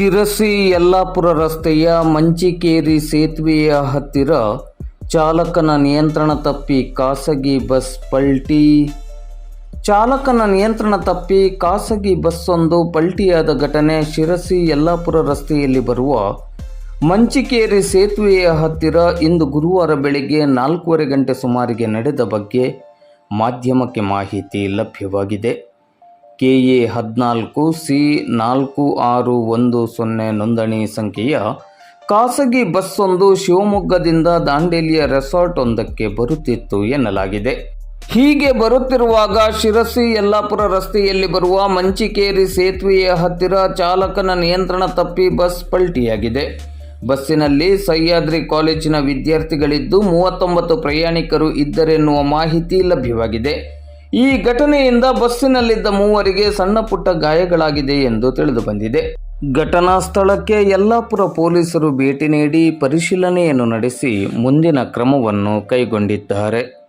ಶಿರಸಿ ಯಲ್ಲಾಪುರ ರಸ್ತೆಯ ಮಂಚಿಕೇರಿ ಸೇತುವೆಯ ಹತ್ತಿರ ಚಾಲಕನ ನಿಯಂತ್ರಣ ತಪ್ಪಿ ಖಾಸಗಿ ಬಸ್ ಪಲ್ಟಿ. ಚಾಲಕನ ನಿಯಂತ್ರಣ ತಪ್ಪಿ ಖಾಸಗಿ ಬಸ್ಸೊಂದು ಪಲ್ಟಿಯಾದ ಘಟನೆ ಶಿರಸಿ ಯಲ್ಲಾಪುರ ರಸ್ತೆಯಲ್ಲಿ ಬರುವ ಮಂಚಿಕೇರಿ ಸೇತುವೆಯ ಹತ್ತಿರ ಇಂದು ಗುರುವಾರ ಬೆಳಗ್ಗೆ ನಾಲ್ಕೂವರೆ ಗಂಟೆ ಸುಮಾರಿಗೆ ನಡೆದ ಬಗ್ಗೆ ಮಾಧ್ಯಮಕ್ಕೆ ಮಾಹಿತಿ ಲಭ್ಯವಾಗಿದೆ. ಕೆಎ ಹದಿನಾಲ್ಕು, ಸಿ ನಾಲ್ಕು ಆರು ಒಂದು ಸೊನ್ನೆ ನೋಂದಣಿ ಸಂಖ್ಯೆಯ ಖಾಸಗಿ ಬಸ್ಸೊಂದು ಶಿವಮೊಗ್ಗದಿಂದ ದಾಂಡೇಲಿಯ ರೆಸಾರ್ಟ್ ಒಂದಕ್ಕೆ ಬರುತ್ತಿತ್ತು ಎನ್ನಲಾಗಿದೆ. ಹೀಗೆ ಬರುತ್ತಿರುವಾಗ ಶಿರಸಿ ಯಲ್ಲಾಪುರ ರಸ್ತೆಯಲ್ಲಿ ಬರುವ ಮಂಚಿಕೇರಿ ಸೇತುವೆಯ ಹತ್ತಿರ ಚಾಲಕನ ನಿಯಂತ್ರಣ ತಪ್ಪಿ ಬಸ್ ಪಲ್ಟಿಯಾಗಿದೆ. ಬಸ್ಸಿನಲ್ಲಿ ಸಹ್ಯಾದ್ರಿ ಕಾಲೇಜಿನ ವಿದ್ಯಾರ್ಥಿಗಳಿದ್ದು ಮೂವತ್ತೊಂಬತ್ತು ಪ್ರಯಾಣಿಕರು ಇದ್ದರೆನ್ನುವ ಮಾಹಿತಿ ಲಭ್ಯವಾಗಿದೆ. ಈ ಘಟನೆಯಿಂದ ಬಸ್ಸಿನಲ್ಲಿದ್ದ ಮೂವರಿಗೆ ಸಣ್ಣ ಪುಟ್ಟ ಗಾಯಗಳಾಗಿದೆ ಎಂದು ತಿಳಿದು ಬಂದಿದೆ. ಘಟನಾ ಸ್ಥಳಕ್ಕೆ ಯಲ್ಲಾಪುರ ಪೊಲೀಸರು ಭೇಟಿ ನೀಡಿ ಪರಿಶೀಲನೆಯನ್ನು ನಡೆಸಿ ಮುಂದಿನ ಕ್ರಮವನ್ನು ಕೈಗೊಂಡಿದ್ದಾರೆ.